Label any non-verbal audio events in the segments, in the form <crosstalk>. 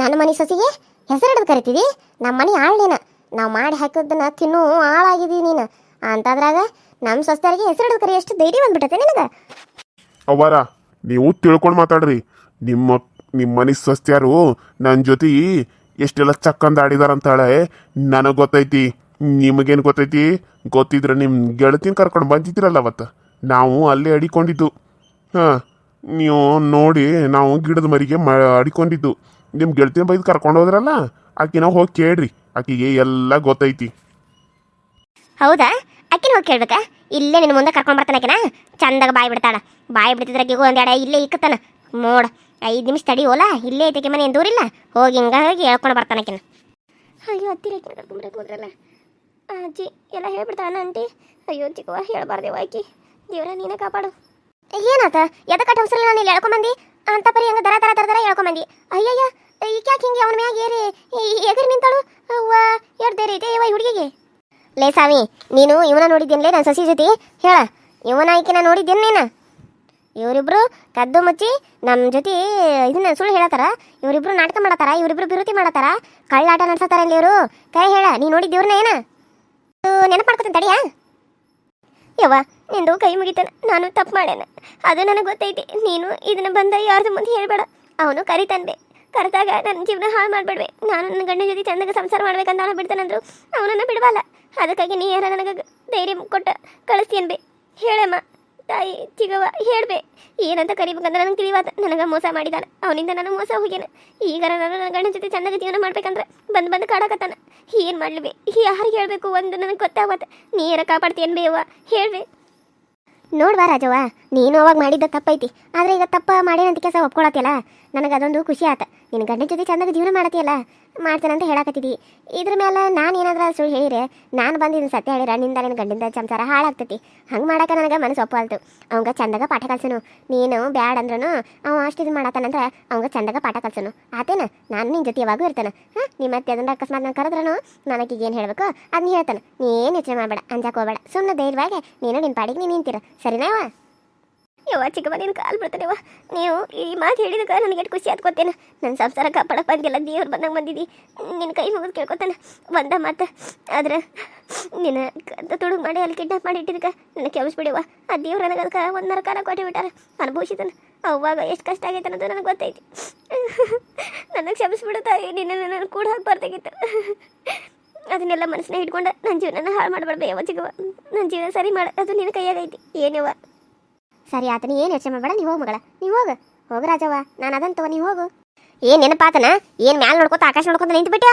ನನ್ನ ಮನೆ ಸೊಸಿಗೆ ಹೆಸರಿಡ್ದು ಕರಿತೀವಿ? ನಮ್ಮ ಮನೆ ಆಳ್ ನಾವು ಮಾಡಿ ಹಾಕಿದ್ದನ್ನ ತಿನ್ನು ಆಳಾಗಿದ್ದೀವಿ ನೀನು. ಅಂತದ್ರಾಗ ನಮ್ಮ ಸೊಸ್ತಾರಿಗೆ ಹೆಸರಿಡ್ದು ಕರಿ ಎಷ್ಟು ಧೈರ್ಯ ಬಂದ್ಬಿಟ್ಟತೆ ನಿನಗೆ. ಅವರ ನೀವು ತಿಳ್ಕೊಂಡು ಮಾತಾಡ್ರಿ. ನಿಮ್ಮ ನಿಮ್ಮ ಮನೆ ಸೊಸ್ತ್ಯಾರು ನನ್ನ ಜೊತೆ ಎಷ್ಟೆಲ್ಲ ಚಕ್ಕಂದಾಡಿದಾರಂತಾಳೆ ನನಗೆ ಗೊತ್ತೈತಿ. ನಿಮಗೇನು ಗೊತ್ತೈತಿ? ಗೊತ್ತಿದ್ರೆ ನಿಮ್ಮ ಗೆಳತಿನ ಕರ್ಕೊಂಡು ಬಂದಿದ್ದೀರಲ್ಲ ಅವತ್ತು. ನಾವು ಅಲ್ಲೇ ಅಡಿಕೊಂಡಿದ್ದು. ಹಾಂ, ನೀವು ನೋಡಿ ನಾವು ಗಿಡದ ಮರಿಗೆ ಮ, ಅಡಿಕೊಂಡಿದ್ದು. ನಿಮ್ಮ ಗೆಳತಿನ ಬೈದು ಕರ್ಕೊಂಡು ಹೋದ್ರಲ್ಲ? ಆಕಿ ನಾವು ಹೋಗಿ ಕೇಳ್ರಿ. ಆಕಿಗೆ ಎಲ್ಲ ಗೊತ್ತೈತಿ. ಹೌದಾ? ಅಕ್ಕಿನ ಹೋಗಿ ಕೇಳ್ಬೇಕಾ? ಇಲ್ಲೇ ನಿನ್ನ ಮುಂದೆ ಕರ್ಕೊಂಡು ಬರ್ತಾನೆ ಆಕಿನ? ಚಂದಾಗ ಬಾಯಿ ಬಿಡ್ತಾಳ. ಬಾಯಿ ಬಿಡ್ತಿದ್ರೆ ಆಕಿಗೂ ಒಂದೆಡೆ ಇಲ್ಲೇ ಇಕ್ಕತ್ತಾನ. ನೋಡ ಐದು ನಿಮಿಷ ತಡಿಯೋಲ ಇಲ್ಲೇ ಐತೆ ಮನೆ ಏನು ದೂರಿಲ್ಲ. ಹೋಗಿ ಹಿಂಗ ಹೋಗಿ ಹೇಳ್ಕೊಂಡು ಬರ್ತಾನೆ ಆಕಿನ. ಅಯ್ಯೋ ಹತ್ತಿರ ಆಕಿನ ಕರ್ಕೊಂಡ್ಬರಕ್ಕೆ ಹೋದ್ರಲ್ಲ. ಅಜ್ಜಿ ಎಲ್ಲ ಹೇಳ್ಬಿಡ್ತಾನ ಆಂಟಿ? ಅಯ್ಯೋ ಚಿಕ್ಕವ ಹೇಳಬಾರ್ದೇವ ಆಕಿ. ದೇವ್ರ ನೀನೇ ಕಾಪಾಡು. ಏನಾತ? ಎದಕ್ಕೆ ಹೊಸರಲ್ಲಿ ನಾನು ಇಲ್ಲಿ ಹೇಳ್ಕೊಂಬಂದಿ ಅಂತ ಪರಿ ಹಂಗೆ ದರ ದರ ದರ ದರ ಹೇಳ್ಕೊಂಬಂದಿ ಅಯ್ಯಯ್ಯ ಈಕೆ ಯಾಕೆ ಹಿಂಗೆ ಅವನ ಮ್ಯಾಗ ಏರಿ ಎದುರು ನಿಂತಾಳು? ಎಡ್ದೇರಿ ಇವ ಹುಡುಗಿಗೆ? ಲೇ ಸಾವಿ ನೀನು ಇವನ ನೋಡಿದ್ದೇನ್ಲೇ ನನ್ನ ಸಸಿ ಜೊತೆ? ಹೇಳ, ಇವನ ಆಯ್ಕೆನ ನೋಡಿದ್ದೇನು ನೀನು? ಇವರಿಬ್ರು ಕದ್ದು ಮುಚ್ಚಿ ನಮ್ಮ ಜೊತೆ ಇದನ್ನ ಸುಳ್ಳು ಹೇಳತ್ತಾರ? ಇವರಿಬ್ರು ನಾಟಕ ಮಾಡತ್ತಾರ? ಇವರಿಬ್ರು ಬಿರುತಿ ಮಾಡತ್ತಾರ? ಕಳ್ಳಾಟ ನಡ್ಸತ್ತಾರ ಇಲ್ಲಿ ಇವರು? ಕೈ ಹೇಳ, ನೀ ನೋಡಿದ್ದೇವ್ರನ್ನ ಏನ? ನೆನಪು ಮಾಡ್ಕೊತೀನಿ ಯವ್ವ, ನಿಂದು ಕೈ ಮುಗಿತಾನ, ನಾನು ತಪ್ಪು ಮಾಡ್ಯಾನ. ಅದು ನನಗೆ ಗೊತ್ತೈತಿ, ನೀನು ಇದನ್ನ ಬಂದ ಯಾರ್ದು ಮುಂದೆ ಹೇಳಬೇಡ. ಅವನು ಕರಿತಾನ್ಬೆ ಕರೆದಾಗ ನನ್ನ ಜೀವನ ಹಾಳು ಮಾಡ್ಬೇಡ್ವೆ. ನಾನು ನನ್ನ ಗಂಡನ ಜೊತೆ ಚಂದಾಗ ಸಂಸಾರ ಮಾಡ್ಬೇಕಂತ ಅವನು ಬಿಡ್ತಾನಂದ್ರು ಅವನನ್ನು ಬಿಡಬಲ್ಲ. ಅದಕ್ಕಾಗಿ ನೀ ಯಾರ ನನಗೆ ಧೈರ್ಯ ಕೊಟ್ಟು ಕಳಿಸ್ತೀನಿ ಬೇ ಹೇಳಮ್ಮ, ತಾಯಿ ಚಿಗವ ಹೇಳ್ಬೆ. ಏನಂತ ಕರಿಬೇಕಂದ್ರೆ ನನಗೆ ತಿಳಿವಾದ ನನಗೆ ಮೋಸ ಮಾಡಿದಾನ. ಅವನಿಂದ ನಾನು ಮೋಸ ಹೋಗ್ಯಾನ. ಈಗ ನಾನು ನನ್ನ ಗಂಡನ ಜೊತೆ ಚೆನ್ನಾಗಿ ಜೀವನ ಮಾಡ್ಬೇಕಂದ್ರೆ ಬಂದು ಬಂದು ಕಾಡಕತ್ತಾನ. ಏನು ಮಾಡ್ಲಿವೆ ಯಾರು ಹೇಳಬೇಕು ಒಂದು ನನಗೆ ಗೊತ್ತಾಗತ್ತೆ ನೀ ಯಾರ ಕಾಪಾಡ್ತೀಯನ್ ಬೇವ ಹೇಳ್ಬೆ. ನೋಡ್ವಾ ರಾಜವ್ವ ನೀನು ಅವಾಗ ಮಾಡಿದ್ದ ತಪ್ಪೈತಿ. ಆದ್ರೆ ಈಗ ತಪ್ಪ ಮಾಡಿನಂತ ಕೆಲಸ ಒಪ್ಕೊಳತಿಯಲ್ಲ ನನಗೆ ಅದೊಂದು ಖುಷಿ ಆತ. ನಿನ್ನ ಗಂಡನ ಜೊತೆ ಚಂದಾಗ ಜೀವನ ಮಾಡತಿಯಲ್ಲ ಮಾಡ್ತೇನಂತ ಹೇಳಕತ್ತಿದ್ದಿ ಇದ್ರ ಮೇಲೆ ನಾನು ಏನಾದ್ರೂ ಸುಳ್ಳು ಹೇಳಿರೆ ನಾನು ಬಂದಿದ್ದು ಸತ್ಯ ಹೇಳಿರ ನಿಂದ ನಿನ್ನ ಗಂಡಿಂದ ಸಂಸಾರ ಹಾಳಾಗ್ತೈತಿ. ಹಂಗೆ ಮಾಡಕ್ಕೆ ನನಗೆ ಮನಸ್ಸು ಒಪ್ಪಲ್ತು ಅವಂಗ ಚಂದಾಗ ಪಾಠ ಕಲ್ಸನು. ನೀನು ಬ್ಯಾಡ್ ಅಂದ್ರೂ ಅವ ಅಷ್ಟು ಇದು ಮಾಡತ್ತಾನಂದ್ರೆ ಅವಂಗ ಚಂದಾಗ ಪಾಠ ಕಲ್ಸನು. ಆತೇನ? ನಾನು ನಿನ್ನ ಜೊತೆ ಯಾವಾಗೂ ಇರ್ತಾನೆ. ಹಾಂ? ನಿಮ್ಮ ಮತ್ತೆ ಅದನ್ನ ಅಕಸ್ಮಾತ್ ನಾನು ಕರೆದ್ರೂ ನನಗೆ ಏನು ಹೇಳಬೇಕು ಅದನ್ನ ಹೇಳ್ತಾನೆ. ನೀನು ಯೋಚನೆ ಮಾಡಬೇಡ, ಅಂಜಾಕ್ ಹೋಗ್ಬೇಡ. ಸುಮ್ಮನೆ ಧೈರ್ಯವಾಗಿ ನೀನು ನಿನ್ನ ಪಾಡಿಗೆ ನೀನು ನಿಂತಿರ. ಸರಿನಾವ ಯವ್ವ, ಚಿಕ್ಕಮ್ಮ, ನೀನು ಕಾಲು ಬಿಡ್ತಾನೆವ ನೀವು ಈ ಮಾತು ಹೇಳಿದಕ್ಕೆ ನನಗೆ ಎಷ್ಟು ಖುಷಿ ಆತ್ಕೋತೇನೆ. ನನ್ನ ಸಂಸಾರ ಕಾಪಾಡಕ್ಕೆ ಬಂದಿಲ್ಲ, ದೇವ್ರು ಬಂದಾಗ ಬಂದಿದ್ದಿ ನಿನ್ನ ಕೈ ಮುಗಿದು ಕೇಳ್ಕೊತಾನೆ. ಬಂದ ಮಾತು, ಆದ್ರೆ ನಿನ್ನ ತುಡುಗು ಮಾಡಿ ಅಲ್ಲಿ ಕಿಡ್ನಾಪ್ ಮಾಡಿ ಇಟ್ಟಿದ್ದಕ್ಕೆ ನನ್ನ ಕೆಮಿಸ್ಬಿಡಿವ ಆ ದೇವ್ರು ನನಗೆ ಅದಕ್ಕೆ ಒಂದು ನರಕಾರ ಕೊಟ್ಟು ಬಿಟ್ಟಾರ. ಅನುಭವಿಸಿದನು. ಅವಾಗ ಎಷ್ಟು ಕಷ್ಟ ಆಗೈತೆ ಅನ್ನೋದು ನನಗೆ ಗೊತ್ತೈತಿ. ನನಗೆ ಕ್ಷಮಿಸ್ಬಿಡು ತಾಯಿ ನಿನ್ನ ನನ್ನ ಕೂಡ ಹಾಕ್ಬಾರ್ದಾಗಿತ್ತು. ಅದನ್ನೆಲ್ಲ ಮನಸ್ಸಿನ ಇಟ್ಕೊಂಡು ನನ್ನ ಜೀವನನ ಹಾಳು ಮಾಡಬಾರ್ದು ಯಾವ ಚಿಕ್ಕವ ನನ್ನ ಜೀವನ ಸರಿ ಮಾಡ, ಅದು ನಿನ್ನ ಕೈಯಾಗೈತಿ. ಏನೇವ ಸರಿ ಆತ, ನೀ ಏನು ಯೋಚನೆ ಮಾಡಬೇಡ, ನೀ ಹೋಗು ಮಗಳ. ನೀ ಹೋಗು. ಹೋಗು ರಾಜವ್ವ, ನಾನು ಅದಂತವ ನೀ ಹೋಗು. ಏನು ನೆನಪಾತನ? ಏನು ಮ್ಯಾಲ ನೋಡ್ಕೊತ ಆಕಾಶ ನೋಡ್ಕೊತ ನಿಂತು ಬಿಟ್ಟ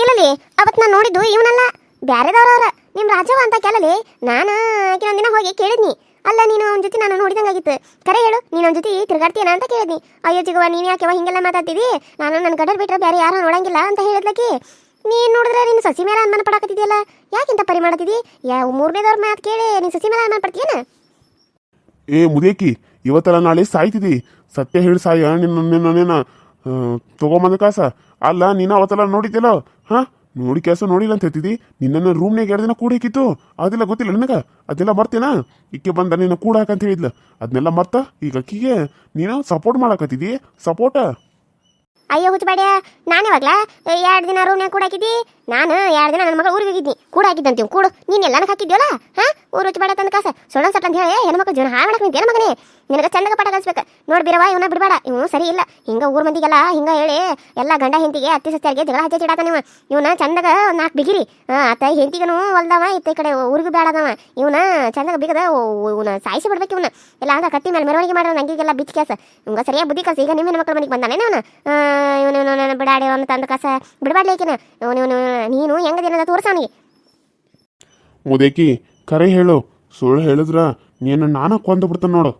ಇಲ್ಲಲಿ ಅವತ್ತು ನಾನು ನೋಡಿದ್ದು ಇವನಲ್ಲ. ಬ್ಯಾರೆದವ್ರವ್ರ. ನಿಮ್ಮ ರಾಜವ್ವ ಅಂತ ಕೇಳಲಿ ನಾನು ಕೆಲವೊಂದಿನ ಹೋಗಿ ಕೇಳಿದ್ನಿ. ಅಲ್ಲ, ನೀನು ಅವನ ಜೊತೆ ನಾನು ನೋಡಿದಂಗಾಗಿತ್ತು. ಕರೆ ಹೇಳು, ನೀನು ಅವನ ಜೊತೆ ತಿರುಗಾಡ್ತೀಯನ ಅಂತ ಕೇಳಿದ್ನಿ. ಅಯ್ಯೋ ಜಿಗವಾ ನೀನು ಯಾಕೆವ ಹಿಂಗೆಲ್ಲ ಮಾತಾಡ್ತಿದ್ದಿ? ನಾನು ನನ್ನ ಗಡರ್ ಬಿಟ್ರೆ ಬೇರೆ ಯಾರು ನೋಡಂಗಿಲ್ಲ ಅಂತ ಹೇಳಿದ್ಲಕಿ. ನೀನು ನೋಡಿದ್ರೆ ನಿನ್ನ ಸಸಿ ಮೇಲೆ ಅನುಮಾನ ಪಡಕತ್ತಿದ್ಯಲ್ಲ? ಯಾಕಿಂತ ಪರಿ ಮಾಡತ್ತಿದ್ದಿ ಯಾ, ಮೂರನೇದವ್ರ ಮಾತು ಕೇಳಿ, ನೀನು ಸಸಿ ಮೇಲೆ ಅನುಮಾನ ಪಡ್ತೀಯನ? ಏ ಮುದೇಕಿ, ಇವತ್ತಲ್ಲ ನಾಳೆ ಸಾಯ್ತಿದಿ. ಸತ್ಯ ಹೇಳಿ ಸಾಯ, ನಿನ್ನ ನಿನ್ನ ತಗೊಂಬಂದ ಕಾಸ. ಅಲ್ಲ, ನೀನು ಅವತ್ತಲ್ಲ ನೋಡಿದ್ದೆಲ್ಲ ಹಾ? ನೋಡಿ ಕೆಲಸ ನೋಡಿಲ್ಲ ಅಂತ ಹೇಳ್ತಿದ್ದಿ? ನಿನ್ನನ್ನು ರೂಮ್ನಾಗ ಎರಡು ದಿನ ಕೂಡ ಹಾಕಿತ್ತು. ಅದೆಲ್ಲ ಗೊತ್ತಿಲ್ಲ ನಿನಗೆ? ಅದೆಲ್ಲ ಮರ್ತೇನಾ ಇಕ್ಕೆ ಬಂದ ನಿನ್ನ ಕೂಡ ಹಾಕಂತ ಹೇಳಿದ್ಲ. ಅದನ್ನೆಲ್ಲ ಮರ್ತ? ಈಗ ಅಕ್ಕಿಗೆ? ನೀನು ಸಪೋರ್ಟ್ ಮಾಡಕತ್ತಿದ್ದಿ ಸಪೋರ್ಟ ಅಯ್ಯೋ ಹುಚ್ಚಬೇಡ ನಾನು ಎರಡು ದಿನ ರೂಮ್ನಾಗ ಕೂಡ ಹಾಕಿದ್ದಿ? ನಾನು ಎರಡು ದಿನ ನನ್ನ ಮಗಳು ಊರಿಗೆ ಹೋಗಿದ್ನಿ. ಕೂಡ ಹಾಕಿದ್ದಂತೀವಿ ಕೂಡು, ನೀನು ಎಲ್ಲ ಹಾಕಿದ್ಯಲ್ಲ? ಹಾ? ಊರು ಬೇಡ ತಂದು ಕಾಸ. ಸೊಳ್ಳ ಸಟ್ ಅಂತ ಹೇಳಿ ಹೆಣ್ಮಕ್ಳು ಜೀವನ ಹಾಳು ಮಾಡಕ್ಕೆ ನಿಂತೇನ ಮಗನೇ? ನಿನಗೆ ಚಂದಗ ಪಾಠ ಕಲಿಸ್ಬೇಕು. ನೋಡಿ ಬಿರವ ಇವನ ಬಿಡಬೇಡ. ಇವನು ಸರಿ ಇಲ್ಲ. ಹಿಂಗ ಊರ ಮಂದಿಗೆಲ್ಲ ಹಿಂಗ ಹೇಳಿ, ಎಲ್ಲ ಗಂಡ ಹೆಂತಿಗೆ ಅತ್ತಿ ಸತ್ಯಾರಿಗೆ ಜಗಳ ಹಚ್ಚಿ ಇಡಾತ ನೀವು ಇವನ ಚಂದಗ ನಾಲ್ಕು ಬಿಗಿರಿ. ಅತ್ತ ಹೆಂತಿಗನು ಹೊಲ್ದವ, ಇತ್ತ ಈ ಕಡೆ ಊರಿಗೂ ಬೇಡದವ ಇವನ ಚಂದಗ ಬಿಗದ ಇವನ ಸಾಯಿಸಿ ಬಿಡ್ಬೇಕು ಇವನ. ಎಲ್ಲ ಹಂಗ ಕಟ್ಟಿ ಮೇಲೆ ಮೆರವಣಿಗೆ ಮಾಡೋ ನಂಗಿಗೆಲ್ಲ ಬಿಚ್ಚಿ ಕೆಲಸ ಇವಂಗ ಸರಿಯಾಗಿ ಬುದ್ಧಿ ಕಲ್ಸಿ. ಈಗ ನಿಮ್ಮ ಮಕ್ಕಳ ಮನೆಗೆ ಬಂದಾನೆ ಇವನು? ಇವನು ಬಿಡಾಡಿ ಅವನು ತಂದ ಕಸ. ಬಿಡಬಾಡ್ಲೇಕಿನ ಇವನು ಇವನು ನೀನು ಹೆಂಗದೇನದ ತೋರ್ಸ ಅವನಿಗೆ. ಮುದೇಕಿ ಕರೆ ಹೇಳು. ಸುಳ್ಳು ಹೇಳಿದ್ರ ನೀನು ನಾನ ಕೊಂದು ಬಿಡ್ತಾನೆ ನೋಡು.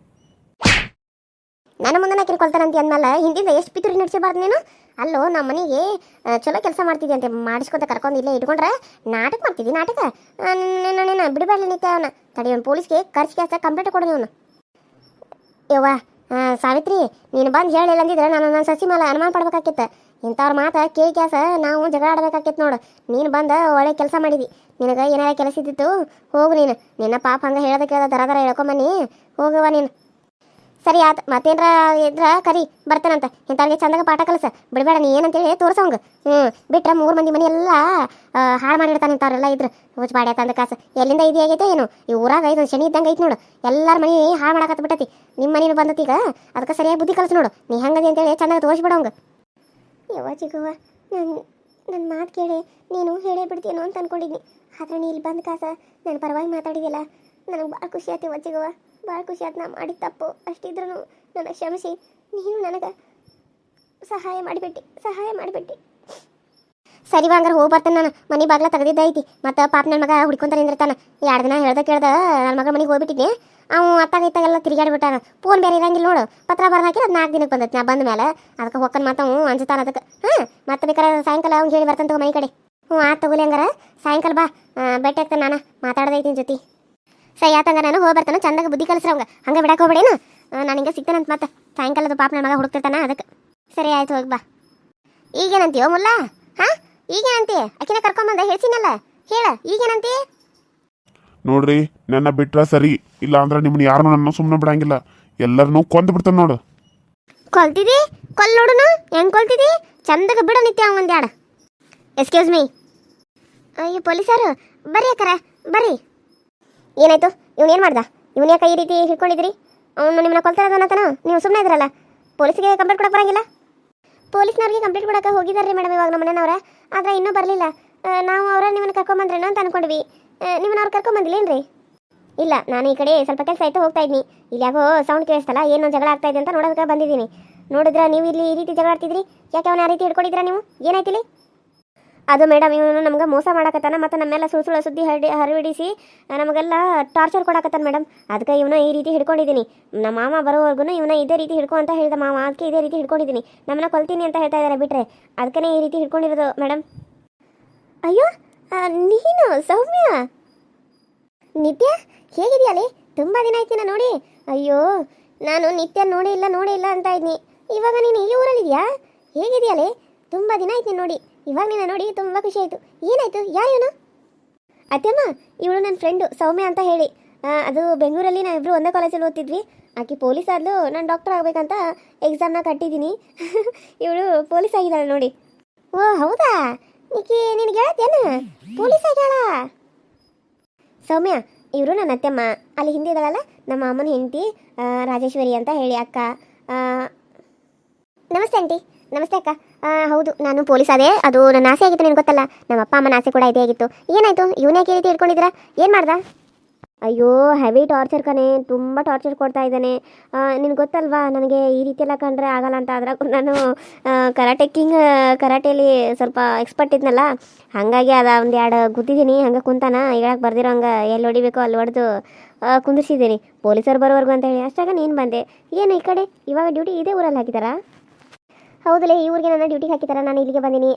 ನನ್ನ ಮುಂದೆ ಕಿರ್ಕೊಳ್ತಾನಂತ ಅಂದ್ಮೇಲೆ ಹಿಂದಿಂದ ಎಷ್ಟು ಪಿತೂರಿ ನಡೆಸಬಾರ್ದು ನೀನು? ಅಲ್ಲೋ ನಮ್ಮ ಮನೆಗೆ ಚಲೋ ಕೆಲಸ ಮಾಡ್ತಿದ್ದೆ ಅಂತ ಮಾಡಿಸ್ಕೊತ ಕರ್ಕೊಂಡು ಇಲ್ಲೇ ಇಟ್ಕೊಂಡ್ರೆ ನಾಟಕ ಮಾಡ್ತಿದ್ದಿ ನಾಟಕ? ನಿನ್ನ ಬಿಡಬೇಡ ನಿತ್ಯ ಅವನ. ತಡಿ ಅವ್ನು ಪೊಲೀಸ್ಗೆ ಖರ್ಚು ಕೆಲಸ ಕಂಪ್ಲೇಂಟ್ ಕೊಡು ಅವನು ಯವ್ವ ಸಾವಿತ್ರಿ, ನೀನು ಬಂದು ಹೇಳಿಲ್ಲ ಅಂದಿದ್ರೆ ನಾನು ನನ್ನ ಸಸಿಮಾಲ ಮೇಲೆ ಅನುಮಾನ ಪಡ್ಬೇಕಾಕಿತ್ತು. ಇಂಥವ್ರ ಮಾತು ಕೇಳಿ ಕ್ಯಾಸ ನಾವು ಜಗಳ ಆಡ್ಬೇಕಾಗಿತ್ತು ನೋಡು. ನೀನು ಬಂದು ಒಳ್ಳೆ ಕೆಲಸ ಮಾಡಿದಿ. ನಿನಗೆ ಏನಾರ ಕೆಲಸ ಇದ್ದಿತ್ತು ಹೋಗು ನೀನು. ನಿನ್ನ ಪಾಪ ಹಂಗೆ ಹೇಳೋದಕ್ಕೆ ದರ ದರ ಹೇಳ್ಕೊಂಬನ್ನಿ ಹೋಗುವ ನೀನು. ಸರಿ, ಆತ ಮತ್ತೇನ್ರ ಇದ್ರ? ಕರಿ, ಬರ್ತಾನಂತ. ಇಂಥವ್ರಿಗೆ ಚಂದಾಗ ಪಾಠ ಕಲಸ. ಬಿಡಬೇಡ, ನೀ ಏನಂತೇಳಿ ತೋರ್ಸವಂಗ ಹ್ಞೂ ಬಿಟ್ರೆ ಮೂರು ಮಂದಿ ಮನೆ ಎಲ್ಲ ಹಾಳು ಮಾಡಿರ್ತಾನೆ ಇಂಥವ್ರೆಲ್ಲ ಇದ್ರು. ಹುಚ್ಚು ಬಾಡ್ಯ ತಂದ ಕಾಸು. ಎಲ್ಲಿಂದ ಇದು ಆಗೈತೆ ಏನು. ಈ ಊರಾಗ ಇದು ಶನಿ ಇದ್ದಂಗೆ ಐತೆ ನೋಡು. ಎಲ್ಲರ ಮನೆ ಹಾಳು ಮಾಡಕತ್ತ ಬಿಟ್ಟತಿ. ನಿಮ್ಮ ಮನೇನು ಬಂದತ್ತೀಗ ಅದಕ್ಕೆ ಸರಿಯಾಗಿ ಬುದ್ಧಿ ಕಲಸು ನೋಡು. ನೀ ಹೆಂಗದಿ ಅಂತೇಳಿ ಚಂದಾಗ ತೋರಿಸ್ಬಿಡವಂಗ ಯವ್ವ ಚಿಗುವ ನನ್ನ ನನ್ನ ಮಾತು ಕೇಳಿ ನೀನು ಹೇಳೇ ಬಿಡ್ತೀನೋ ಅಂತ ಅನ್ಕೊಂಡಿದ್ನಿ. ಆದ್ರೆ ನೀ ಇಲ್ಲಿ ಬಂದ ಕಾಸ ನನ್ನ ಪರವಾಗಿ ಮಾತಾಡಿದಿಲ್ಲ ನನಗೆ ಭಾಳ ಖುಷಿ ಆಯ್ತು ಯವ್ವ ಭಾಳ ಖುಷಿ ಆಯ್ತು. ನಾ ಮಾಡಿದ ತಪ್ಪು ಅಷ್ಟಿದ್ರೂ ನನಗೆ ಕ್ಷಮಿಸಿ. ನೀನು ನನಗೆ ಸಹಾಯ ಮಾಡಿಬಿಟ್ಟು. ಸಹಾಯ ಮಾಡಿಬಿಟ್ಟು. ಸರಿ ಹಂಗಾರೆ, ಹೋಗಿ ಬರ್ತಾನೆ ನಾನು. ಮನೆ ಬಾಗ್ಲ ತೆಗೆದಿದ್ದೈತಿ ಮತ್ತು ಪಾಪ ನನ್ನ ಮಗ ಹುಡ್ಕೊಂತ ನಿಂದಿರ್ತಾನೆ. ಎರಡು ದಿನ ಹೇಳ್ದ ಕೇಳ್ದ ನನ್ನ ಮಗ ಮನೆಗೆ ಹೋಗ್ಬಿಟ್ಟಿದ್ದೆ. ಅವ ಅತ್ತಾಗ ಇತ್ತಾಗೆಲ್ಲ ತಿರುಗಾಡ್ಬಿಟ್ಟಾನ ಫೋನ್ ಬೇರೆ ಇರಂಗಿಲ್ಲ ನೋಡು. ಪತ್ರ ಬರ್ದು ಹಾಕಿ ಅದು ನಾಲ್ಕು ದಿನಕ್ಕೆ ಬಂದೈತಿ. ನಾ ಬಂದ ಮೇಲೆ ಅದಕ್ಕೆ ಹೊಕ್ಕನ್ ಮಾತು ಅವ್ನು ಅಂಜತಾನ ಅದಕ್ಕೆ. ಹಾಂ, ಮತ್ತೆ ಬೇಕಾದ್ರೆ ಸಾಯಂಕಾಲ ಅವ್ನು ಹೇಳಿ ಬರ್ತಾನೆ ತಗೋ ಮೈ ಕಡೆ. ಹ್ಞೂ ಆ ತಗೋಲಿ ಹಂಗಾರೆ. ಸಾಯಂಕಾಲ ಬಾ. ಭೇಟಿ ಆಗ್ತಾನೆ ನಾನು. ಮಾತಾಡ್ದೈತಿ ಜೊತೆ. ಸರಿ ಯಾತಂಗ ನಾನು ಹೋಗಿ ಬರ್ತಾನೆ ಚಂದಾಗ ಬುದ್ಧಿ ಕಲಿಸ್ರವಂಗ ಹಂಗೆ ಬಿಡಕ್ಕೆ ಹೋಗ್ಬೇಡೇನು? ನಾನು ಹಿಂಗೆ ಸಿಗ್ತಾನಂತ ಮತ್ತೆ. ಸಾಯಂಕಾಲದ ಪಾಪ ನನ್ನ ಮಗ ಹುಡುಕ್ತಿರ್ತಾನೆ ಅದಕ್ಕೆ. ಸರಿ ಆಯ್ತು ಹೋಗಿ ಬಾ. ಈಗೇನಂತೀಯೋ ಮುಲ್ಲ? ಹಾಂ? ಈಗೇನಂತಿ? ಅಕ್ಕಿನ ಕರ್ಕೊಂಬಂದ ಹೇಳ್ತೀನಲ್ಲ? ಹೇಳ ಈಗೇನಂತಿ? ನೋಡ್ರಿ ನನ್ನ ಬಿಟ್ರ ಸರಿ. ಇಲ್ಲ ಅಂದ್ರೆ ನಿಮ್ಮನ್ನ ಯಾರನ್ನೂ ನನ್ನ ಸುಮ್ಮನೆ ಬಿಡಂಗಿಲ್ಲ. ಎಲ್ಲರನ್ನೂ ಕೊಂದು ಬಿಡ್ತಾನೆ ನೋಡು. ಕೊಲ್ತಿದಿ? ಕೊಲ್ ನೋಡುನು? ಹೆಂಗ್ ಕೊಲ್ತಿದಿ? ಚಂದಗ ಬಿಡು ನಿತ್ಯ ಒಂದ್ ಯಾಡ. ಎಕ್ಸ್ಕ್ಯೂಸ್ ಮೀ ಅಯ್ಯೋ ಪೊಲೀಸರು ಬರ್ರಿ ಅಕ್ಕರ ಬರ್ರಿ. ಏನಾಯ್ತು? ಇವನು ಏನು ಮಾಡ್ದ? ಇವನ್ ಯಾಕೆ ಈ ರೀತಿ ಹಿಡ್ಕೊಂಡಿದ್ರಿ? ಅವನು ನಿಮ್ಮನ್ನ ಕೊಲ್ತಾರದನತನ ನೀವು ಸುಮ್ಮನೆ ಇದ್ರಲ್ಲ. ಪೊಲೀಸ್ಗೆ ಕಂಪ್ಲೇಂಟ್ ಕೊಡಕ್ಕೆ ಬರಂಗಿಲ್ಲ? ಪೊಲೀಸ್ನವ್ರಿಗೆ ಕಂಪ್ಲೇಂಟ್ ಕೊಡಕ್ಕೆ ಹೋಗಿದ್ದಾರೆ ಮೇಡಮ್ ಇವಾಗ ನಮ್ಮ ಮನೆಯವ್ರ ಆದ್ರೆ ಇನ್ನೂ ಬರಲಿಲ್ಲ. ನಾವು ಅವರ ನಿಮ್ಮನ್ನ ಕರ್ಕೊಂಬಂದ್ರೇನೋ ಅಂತ ಅನ್ಕೊಂಡ್ವಿ. ನಿಮ್ಮನ್ನ ಅವ್ರು ಕರ್ಕೊಂಬಂದಿಲ್ಲೇನ್ರಿ ಇಲ್ಲ, ನಾನು ಈ ಕಡೆ ಸ್ವಲ್ಪ ಕೆಲಸ ಆಯ್ತು, ಹೋಗ್ತಾ ಇದ್ನಿ. ಇಲ್ಲಿ ಯಾಕೋ ಸೌಂಡ್ ಕೇಳಿಸ್ತಲ್ಲ, ಏನೋ ಜಗಳ ಆಗ್ತಾ ಇದೆ ಅಂತ ನೋಡೋದಕ್ಕೆ ಬಂದಿದ್ದೀನಿ. ನೋಡಿದ್ರೆ ನೀವು ಇಲ್ಲಿ ಈ ರೀತಿ ಜಗಳ ಆಡ್ತಿದ್ರಿ? ಯಾಕೆ ಅವನ ಆ ರೀತಿ ಹಿಡ್ಕೊಂಡಿದ್ರ ನೀವು? ಏನಾಯ್ತಿಲಿ ಅದು ಮೇಡಮ್, ಇವನು ನಮ್ಗೆ ಮೋಸ ಮಾಡಕತ್ತಾನ ಮತ್ತು ನಮ್ಮೆಲ್ಲ ಸುಳ್ಳು ಸುಳ್ಳು ಸುದ್ದಿ ಹರಡಿ, ಹರಡಿಸಿ ನಮಗೆಲ್ಲ ಟಾರ್ಚರ್ ಕೊಡಕತ್ತಾನ ಮೇಡಮ್. ಅದಕ್ಕೆ ಇವನ ಈ ರೀತಿ ಹಿಡ್ಕೊಂಡಿದ್ದೀನಿ ನಮ್ಮ ಮಾಮ ಬರೋವರೆಗೂ ಇವನ ಇದೇ ರೀತಿ ಹಿಡ್ಕೊ ಅಂತ ಹೇಳಿದ ಮಾಮ ಅದಕ್ಕೆ ಇದೇ ರೀತಿ ಹಿಡ್ಕೊಂಡಿದ್ದೀನಿ ನಮ್ಮನ್ನ ಕೊಲ್ತೀನಿ ಅಂತ ಹೇಳ್ತಾ ಇದ್ದಾರೆ ಬಿಟ್ರೆ ಅದಕ್ಕೆ ಈ ರೀತಿ ಹಿಡ್ಕೊಂಡಿರೋದು ಮೇಡಮ್. ಅಯ್ಯೋ ನೀನು, ಸೌಮ್ಯ? ನಿತ್ಯ ಹೇಗಿದೆಯಲ್ಲಿ ತುಂಬ ದಿನ ಆಯ್ತಿನ ನೋಡಿ. ಅಯ್ಯೋ, ನಾನು ನಿತ್ಯ ನೋಡೇ ಇಲ್ಲ ನೋಡೇ ಇಲ್ಲ ಅಂತ ಇದ್ದೀನಿ ಇವಾಗ ನೀನು ಈ ಊರಲ್ಲಿದೆಯಾ? ಹೇಗಿದೆಯಲ್ಲಿ ತುಂಬ ದಿನ ಆಯ್ತೀನಿ ನೋಡಿ. ಇವಾಗ ನಿನ್ನ ನೋಡಿ ತುಂಬ ಖುಷಿ ಆಯಿತು. ಏನಾಯ್ತು? ಯಾರು ಇವನು ಅತ್ಯಮ್ಮ ಇವಳು ನನ್ನ ಫ್ರೆಂಡು ಸೌಮ್ಯ ಅಂತ ಹೇಳಿ. ಅದು ಬೆಂಗಳೂರಲ್ಲಿ ನಾವಿಬ್ಬರು ಒಂದೇ ಕಾಲೇಜಲ್ಲಿ ಓದ್ತಿದ್ವಿ. ಆಕೆ ಪೊಲೀಸ್ ಆದಲು ನಾನು ಡಾಕ್ಟರ್ ಆಗಬೇಕಂತ ಎಕ್ಸಾಮ್ನ ಕಟ್ಟಿದ್ದೀನಿ <laughs> ಇವಳು ಪೊಲೀಸ್ ಆಗಿದ್ದಾಳೆ ನೋಡಿ. ಓ, ಹೌದಾ? ನಿಕ್ಕಿ ನಿನಗೆ ಹೇಳತ್ತೇನು? ಪೊಲೀಸ್ ಆಗ್ಯಾಳ ಸೌಮ್ಯ, ಇವರು ನನ್ನ ಅತ್ತೆಮ್ಮ. ಅಲ್ಲಿ ಹಿಂದೆ ಇದ್ದಾಳಲ್ಲ, ನಮ್ಮ ಅಮ್ಮನ ಹೆಂಡತಿ ರಾಜೇಶ್ವರಿ ಅಂತ ಹೇಳಿ ಅಕ್ಕ. ನಮಸ್ತೆ ಆಂಟಿ. ನಮಸ್ತೆ ಅಕ್ಕ. ಹೌದು, ನಾನು ಪೊಲೀಸ್ ಅದೇ ಅದು ನನ್ನ ಆಸೆ ಆಗಿತ್ತು ನಿನಗೆ ಗೊತ್ತಲ್ಲ? ನಮ್ಮ ಅಪ್ಪ ಅಮ್ಮನ ಆಸೆ ಕೂಡ ಇದೇ ಆಗಿತ್ತು. ಏನಾಯ್ತು? ಇವನ್ಯಾಕೆ ಈ ರೀತಿ ಹಿಡ್ಕೊಂಡಿದ್ದೀರಾ? ಏನು ಮಾಡ್ದ? ಅಯ್ಯೋ ಹೆವಿ ಟಾರ್ಚರ್ ಕಣೆ. ತುಂಬ ಟಾರ್ಚರ್ ಕೊಡ್ತಾ ಇದ್ದಾನೆ. ನಿನ್ಗೆ ಗೊತ್ತಲ್ವಾ? ನನಗೆ ಈ ರೀತಿ ಎಲ್ಲ ಕಂಡ್ರೆ ಆಗಲ್ಲ ಅಂತ ಅದ್ರಾಗ ನಾನು ಕರಾಟೆ ಕಿಂಗ್ ಕರಾಟೆಯಲ್ಲಿ ಸ್ವಲ್ಪ ಎಕ್ಸ್ಪರ್ಟ್ ಇದ್ನಲ್ಲ. ಹಾಗಾಗಿ ಅದ ಒಂದು ಎರಡು ಗುದ್ದಿದ್ದೀನಿ. ಹಂಗೆ ಕುಂತಾನ. ಹೇಳಕ್ಕೆ ಬರ್ದಿರೋ ಹಂಗೆ ಎಲ್ಲಿ ಹೊಡಿಬೇಕೋ, ಅಲ್ಲಿ ಹೊಡೆದು ಕುಂದಿರ್ಸಿದ್ದೀನಿ. ಪೊಲೀಸರು ಬರೋವರೆಗೂ ಅಂತ ಹೇಳಿ. ಅಷ್ಟಾಗ ನೀನು ಬಂದೆ. ಏನು ಈ ಕಡೆ? ಇವಾಗ ಡ್ಯೂಟಿ ಇದೇ ಊರಲ್ಲಿ ಹಾಕಿದಾರಾ? ಹೌದಲೇ ಈ ಊರಿಗೆ ನನ್ನ ಡ್ಯೂಟಿಗೆ ಹಾಕಿದಾರ. ನಾನು ಇಲ್ಲಿಗೆ ಬಂದೀನಿ.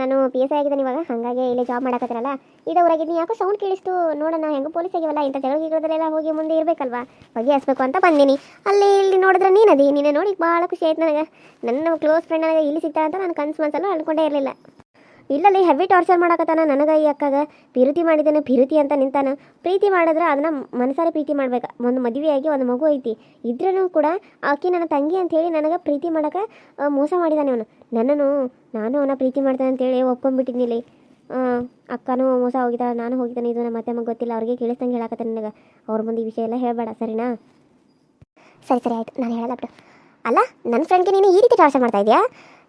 ನಾನು ಪಿ ಎಸ್ ಐ ಆಗಿದ್ದೇನೆ ಇವಾಗ. ಹಾಗಾಗಿ ಇಲ್ಲಿ ಜಾಬ್ ಮಾಡಕತ್ತಾರಲ್ಲ. ಇದೇ ಊರಾಗಿದ್ದೀನಿ. ಯಾಕೋ ಸೌಂಡ್ ಕೇಳಿಸ್ತು. ನೋಡೋಣ, ಹೆಂಗೆ ಪೊಲೀಸ್ ಆಗಿವಲ್ಲ, ಇಂಥ ಜಗಳಗಿಗಳದಲ್ಲೆಲ್ಲ ಹೋಗಿ ಮುಂದೆ ಇರಬೇಕಲ್ವಾ? ಬಗೆಹರಿಸ್ಬೇಕು ಅಂತ ಬಂದೀನಿ. ಅಲ್ಲಿ ಇಲ್ಲಿ ನೋಡಿದ್ರೆ ನೀನದಿ. ನೀನು ನೋಡಿ ಭಾಳ ಖುಷಿ ಆಯ್ತು ನನಗೆ. ನನ್ನ ಕ್ಲೋಸ್ ಫ್ರೆಂಡ್ ನನಗೆ ಇಲ್ಲಿ ಸಿಗ್ತಾ ಅಂತ ನಾನು ಕನ್ಸು ಮನಸ್ಸಲ್ಲೂ ಅನ್ಕೊಂಡೇ ಇರಲಿಲ್ಲ. ಇಲ್ಲಲ್ಲಿ ಹೆವಿ ಟಾರ್ಚರ್ ಮಾಡಕತ್ತಾನ ನನಗೆ ಈ ಅಕ್ಕಾಗ. ಪಿರುತಿ ಮಾಡಿದ್ದಾನೆ, ಪಿರುತಿ ಅಂತ ನಿಂತಾನ. ಪ್ರೀತಿ ಮಾಡಿದ್ರೆ ಅದನ್ನ ಮನಸಾರೆ ಪ್ರೀತಿ ಮಾಡ್ಬೇಕು. ಒಂದು ಮದುವೆಯಾಗಿ ಒಂದು ಮಗು ಐತಿ. ಇದ್ರೂ ಕೂಡ ಆಕೆ ನನ್ನ ತಂಗಿ ಅಂತ ಹೇಳಿ ನನಗೆ ಪ್ರೀತಿ ಮಾಡಕ್ಕೆ ಮೋಸ ಮಾಡಿದಾನೆ ಅವನು. ನನ್ನನು ನಾನು ಅವನ ಪ್ರೀತಿ ಮಾಡ್ತಾನೆ ಅಂತೇಳಿ ಒಪ್ಕೊಂಡ್ಬಿಟ್ಟಿದ್ನಿಲ್ಲಿ ಅಕ್ಕನೂ ಮೋಸ ಹೋಗಿದ್ದಾಳೆ, ನಾನು ಹೋಗಿದ್ದಾನೆ, ಇದು ನಮ್ಮ ಮತ್ತೆ ಮಗ ಗೊತ್ತಿಲ್ಲ. ಅವ್ರಿಗೆ ಕೇಳಿಸ್ದಂಗೆ ಹೇಳಕತ್ತೆ ನನಗೆ. ಅವ್ರ ಮುಂದೆ ಈ ವಿಷಯ ಎಲ್ಲ ಹೇಳಬೇಡ, ಸರಿನಾ? ಸರಿ ಸರಿ, ಆಯಿತು. ನಾನು ಹೇಳಲ್ಲ ಬಿಡು. ಅಲ್ಲ ನನ್ನ ಫ್ರೆಂಡ್ಗೆ ನೀನು ಈ ರೀತಿ ಟಾರ್ಚರ್ ಮಾಡ್ತಾ ಇದೆಯಾ?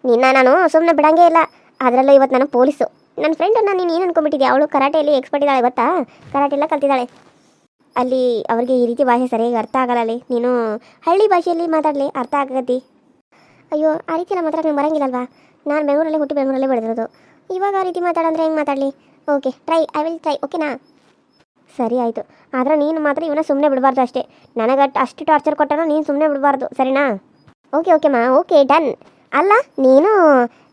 ನಿನ್ನ ನಾನು ಸುಮ್ಮನೆ ಬಿಡಂಗೇ ಇಲ್ಲ. ಅದರಲ್ಲೂ ಇವತ್ತು ನಾನು ಪೊಲೀಸು. ನನ್ನ ಫ್ರೆಂಡನ್ನು ನೀನು ಏನು ಅನ್ಕೊಂಡ್ಬಿಟ್ಟಿದ್ದೆ ಅವಳು ಕರಾಟೆಯಲ್ಲಿ ಎಕ್ಸ್ಪರ್ಟ್ ಇದ್ದಾಳೆ ಗೊತ್ತಾ? ಕರಾಟೆ ಕಲ್ತಿದ್ದಾಳೆ. ಅಲ್ಲಿ ಅವ್ರಿಗೆ ಈ ರೀತಿ ಭಾಷೆ ಸರಿಯಾಗಿ ಅರ್ಥ ಆಗಲ್ಲ ನೀನು ಹಳ್ಳಿ ಭಾಷೆಯಲ್ಲಿ ಮಾತಾಡಲಿ? ಅರ್ಥ ಆಗತ್ತಿ ಅಯ್ಯೋ, ಆ ರೀತಿ ಎಲ್ಲ ಮಾತಾಡೋಕೆ ಬರಂಗಿಲ್ಲಲ್ವಾ? ನಾನು ಬೆಂಗಳೂರಲ್ಲೇ ಹುಟ್ಟಿ ಬೆಂಗಳೂರಲ್ಲೇ ಬೆಳೆದಿರೋದು. ಇವಾಗ ಆ ರೀತಿ ಮಾತಾಡಂದ್ರೆ ಹೆಂಗೆ ಮಾತಾಡಲಿ? Okay try I will try ಓಕೆನಾ ಸರಿ ಆಯಿತು. ಆದರೆ ನೀನು ಮಾತ್ರ ಇವನ ಸುಮ್ಮನೆ ಬಿಡಬಾರ್ದು ಅಷ್ಟೇ. ನನಗೆ ಅಷ್ಟು ಟಾರ್ಚರ್ ಕೊಟ್ಟನೋ ನೀನು ಸುಮ್ಮನೆ ಬಿಡಬಾರ್ದು. ಸರಿನಾ? ಓಕೆ ಓಕೆ ಮಾ, ಓಕೆ ಡನ್ ಅಲ್ಲ, ನೀನು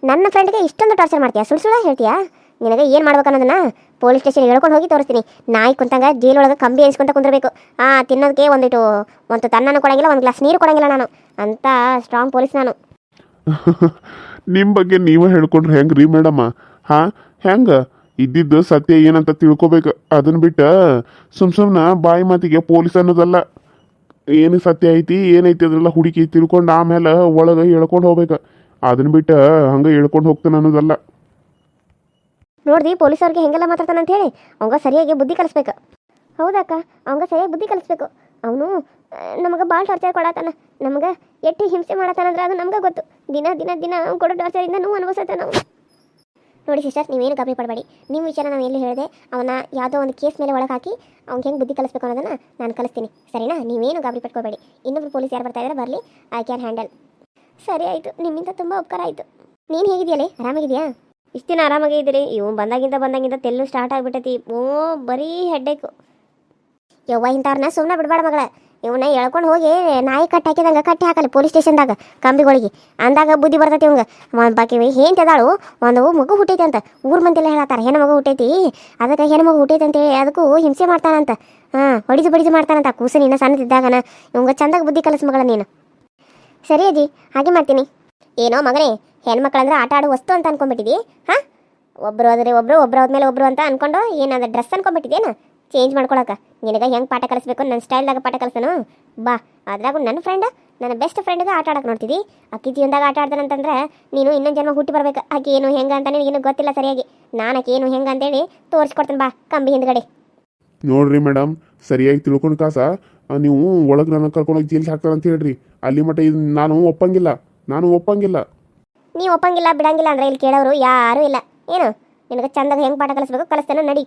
ನನ್ನ ಫ್ರೆಂಡ್ಗೆ ಇಷ್ಟೊಂದು ಟಾರ್ಚರ್ ಮಾಡ್ತೀಯಾ? ಸುಳ್ಳು ಸುಳ್ಳು ಹೇಳ್ತೀಯಾ? ನಿನಗೆ ಏನು ಮಾಡ್ಬೇಕು ಅನ್ನೋದನ್ನ ಪೊಲೀಸ್ ಸ್ಟೇಷನ್ ಹೇಳ್ಕೊಂಡು ಹೋಗಿ ತೋರಿಸ್ತೀನಿ. ನಾಯಿ ಕುಂತಂಗ ಜೈಲೊಳಗೆ ಕಂಬಿ ಎಣಿಸ್ಕೊಂತ ಕುಂದಿರಬೇಕು. ಆ, ತಿನ್ನೋದಕ್ಕೆ ಒಂದಿಟ್ಟು ಒಂದು ತನ್ನನ್ನು ಕೊಡಂಗಿಲ್ಲ, ಒಂದು ಗ್ಲಾಸ್ ನೀರು ಕೊಡಂಗಿಲ್ಲ ನಾನು. ಅಂತ ಸ್ಟ್ರಾಂಗ್ ಪೊಲೀಸ್ ನಾನು. <laughs> ನಿಮ್ಮ ಬಗ್ಗೆ ನೀವು ಹೇಳ್ಕೊಂಡ್ರೆ ಹೆಂಗೆ ರೀ ಮೇಡಮ್ಮ ಹಾಂ, ಹೆಂಗೆ? ಇದ್ದಿದ್ದು ಸತ್ಯ ಏನಂತ ತಿಳ್ಕೊಬೇಕು. ಅದನ್ನ ಬಿಟ್ಟು ಸುಮ್ ಸುಮ್ಮನೆ ಬಾಯಿ ಮಾತಿಗೆ ಪೊಲೀಸ್ ಅನ್ನೋದಲ್ಲ. ಏನು ಸತ್ಯ ಐತಿ ಏನೈತಿ ಅದೆಲ್ಲ ಹುಡುಕಿ ತಿಳ್ಕೊಂಡು ಆಮೇಲೆ ಒಳಗೆ ಹೇಳ್ಕೊಂಡು ಹೋಗ್ಬೇಕು. ಅದನ್ನ ಬಿಟ್ಟು ಹಂಗೆ ಹೇಳ್ಕೊಂಡು ಹೋಗ್ತಾನೆ ಅನ್ನೋದಲ್ಲ. ನೋಡ್ರಿ, ಪೊಲೀಸವ್ರಿಗೆ ಹೆಂಗೆಲ್ಲ ಮಾತಾಡ್ತಾನೆ ಅಂತ ಹೇಳಿ, ಅವಂಗ ಸರಿಯಾಗಿ ಬುದ್ಧಿ ಕಲಿಸ್ಬೇಕು. ಹೌದಕ್ಕ, ಅವಂಗ ಸರಿಯಾಗಿ ಬುದ್ಧಿ ಕಲಿಸ್ಬೇಕು. ಅವನು ನಮಗೆ ಭಾಳ ಟಾರ್ಚರ್ ಕೊಡತಾನ. ನಮಗೆ ಎಟ್ಟಿ ಹಿಂಸೆ ಮಾಡತ್ತಾನಂದ್ರೆ ಅದು ನಮ್ಗೆ ಗೊತ್ತು. ದಿನ ದಿನ ದಿನ ಕೊಡೋ ಟಾರ್ಚರಿಂದ ನೋವು ಅನುಭವಿಸತ್ತ ನಾವು. ನೋಡಿ ಸಿಸ್ಟರ್, ನೀವೇನು ಗಾಬರಿ ಪಡಬೇಡಿ ನಿಮ್ಮ ವಿಚಾರ ನಾನು ಎಲ್ಲಿ ಹೇಳಿದೆ ಅವನ ಯಾವುದೋ ಒಂದು ಕೇಸ್ ಮೇಲೆ ಒಳಗೆ ಹಾಕಿ ಅವ್ನಿಗೆ ಹೆಂಗೆ ಬುದ್ಧಿ ಕಲಿಸ್ಬೇಕು ಅನ್ನೋದನ್ನ ನಾನು ಕಲಿಸ್ತೀನಿ. ಸರಿನಾ? ನೀವೇನು ಗಾಬರಿ ಪಡ್ಕೋಬೇಡಿ ಇನ್ನೊಬ್ರು ಪೊಲೀಸ್ ಯಾರು ಬರ್ತಾ ಇದ್ದಾರೆ ಬರಲಿ. ಐ ಕ್ಯಾನ್ ಹ್ಯಾಂಡಲ್ ಸರಿ ಆಯಿತು, ನಿಮ್ಮಿಂದ ತುಂಬ ಉಪಕಾರ ಆಯಿತು. ನೀನು ಹೇಗಿದೆಯಲ್ಲ ಆರಾಮಾಗಿದೆಯಾ ಇಷ್ಟು ದಿನ ಆರಾಮಾಗೇ ಇದ್ದೀರಿ. ಇವು ಬಂದಾಗಿಂದ ಬಂದಾಗಿಂದ ತೆಲ್ಲು ಸ್ಟಾರ್ಟ್ ಆಗಿಬಿಟ್ಟೈತಿ. ಓ, ಬರೀ ಹೆಡ್ಡೇಕು ಯವ್ವ, ಇಂಥವ್ರನ್ನ ಸುಮ್ಮನೆ ಬಿಡಬೇಡ ಮಗಳ. ಇವನ್ನ ಎಳ್ಕೊಂಡು ಹೋಗಿ ನಾಯಿ ಕಟ್ಟಿ ಹಾಕಿದಂಗೆ ಕಟ್ಟಿ ಹಾಕಲಿ ಪೊಲೀಸ್ ಸ್ಟೇಷನ್ದಾಗ, ಕಂಬಿಗಳಿಗೆ. ಅಂದಾಗ ಬುದ್ಧಿ ಬರ್ತೈತಿ ಇವಂಗ. ಒಂದು ಬಾಕಿ ಹೇಂತ ಅದಾಳು, ಒಂದು ಮಗು ಹುಟ್ಟೈತಿ ಅಂತ. ಊರ್ ಮಂದಿಲ್ಲ ಹೇಳತ್ತಾರ, ಹೆಣ್ಣು ಮಗು ಹುಟ್ಟೈತಿ. ಅದಕ್ಕೆ ಹೆಣ್ಣು ಮಗು ಹುಟ್ಟೈತಿ ಅಂತೇಳಿ ಅದಕ್ಕೂ ಹಿಂಸೆ ಮಾಡ್ತಾನಂತ. ಹಾಂ, ಹೊಡಿದು ಬಡಿದು ಮಾಡ್ತಾನಂತ. ಕೂಸು ನಿನ್ನ ಸಣ್ಣದಿದ್ದಾಗನ. ಇವಂಗ ಚಂದಾಗ ಬುದ್ಧಿ ಕಲಿಸ್ ಮಗಳ ನೀನು. ಸರಿ ಅಜ್ಜಿ, ಹಾಗೆ ಮಾಡ್ತೀನಿ. ಏನೋ ಮಗನೇ, ಹೆಣ್ಮಕ್ಳಂದ್ರೆ ಆಟ ಆಡೋ ವಸ್ತು ಅಂತ ಅನ್ಕೊಂಡ್ಬಿಟ್ಟಿದಿ, ಹಾಂ? ಒಬ್ರು ಆದರೆ ಒಬ್ರು ಒಬ್ರು ಆದ್ಮೇಲೆ ಒಬ್ರು ಅಂತ ಅನ್ಕೊಂಡು, ಏನಾದ್ರೆ ಡ್ರೆಸ್ ಅನ್ಕೊಂಡ್ಬಿಟ್ಟಿದೇನ? ಚೇಂಜ್ ಮಾಡ್ಕೊಳಕ. ನಿನಗೆ ಹೆಂಗ್ ಪಾಠ ಕಲಿಸ್ಬೇಕು? ನನ್ನ ಸ್ಟೈಲ್ದಾಗ ಪಾಠ ಕಲಿಸ್ತಾನು ಬಾ ಅದ್ರಾಗೂ ನನ್ನ ಫ್ರೆಂಡ್ ನನ್ನ ಬೆಸ್ಟ್ ಫ್ರೆಂಡ್ಗೆ ಆಟ ಆಡಕ್ಕೆ ನೋಡ್ತಿದ್ದಿ ಅಕ್ಕಿ ಜೀವನದಾಗ ಆಟ ಆಡ್ತಾನಂತಂದ್ರೆ ನೀನು ಇನ್ನೊಂದು ಜನ್ಮ ಹುಟ್ಟಿ ಬರ್ಬೇಕು. ಆಕೆ ಏನು ಹೆಂಗ ಅಂತ ನಿನಗೇನು ಗೊತ್ತಿಲ್ಲ ಸರಿಯಾಗಿ. ನಾನು ಆಕೆ ಏನು ಹೆಂಗೆ ಅಂತೇಳಿ ತೋರಿಸ್ಕೊಡ್ತೀನಿ ಬಾ ಕಂಬಿ ಹಿಂದ್ಗಡೆ. ನೋಡ್ರಿ ಮೇಡಮ್ ಸರಿಯಾಗಿ ತಿಳ್ಕೊಂಡು ಕಾಸ ನೀವು ಒಳಗೆ ನನ್ನ ಕರ್ಕೊಂಡೋಗಿ ಜೀಲ್ ಹಾಕ್ತಾರೆ ಅಂತ ಹೇಳ್ರಿ. ಅಲ್ಲಿ ಮಟ್ಟ ಇದು ನಾನು ಒಪ್ಪಂಗಿಲ್ಲ ನಾನು ಒಪ್ಪಂಗಿಲ್ಲ. ನೀವು ಒಪ್ಪಂಗಿಲ್ಲ ಬಿಡಂಗಿಲ್ಲ ಅಂದ್ರೆ ಇಲ್ಲಿ ಕೇಳೋರು ಯಾರೂ ಇಲ್ಲ. ಏನು? ನಿನಗೆ ಚಂದಾಗ ಹೆಂಗ್ ಪಾಠ ಕಲಿಸ್ಬೇಕು ಕಲಿಸ್ತಾನೆ ನಡಿ.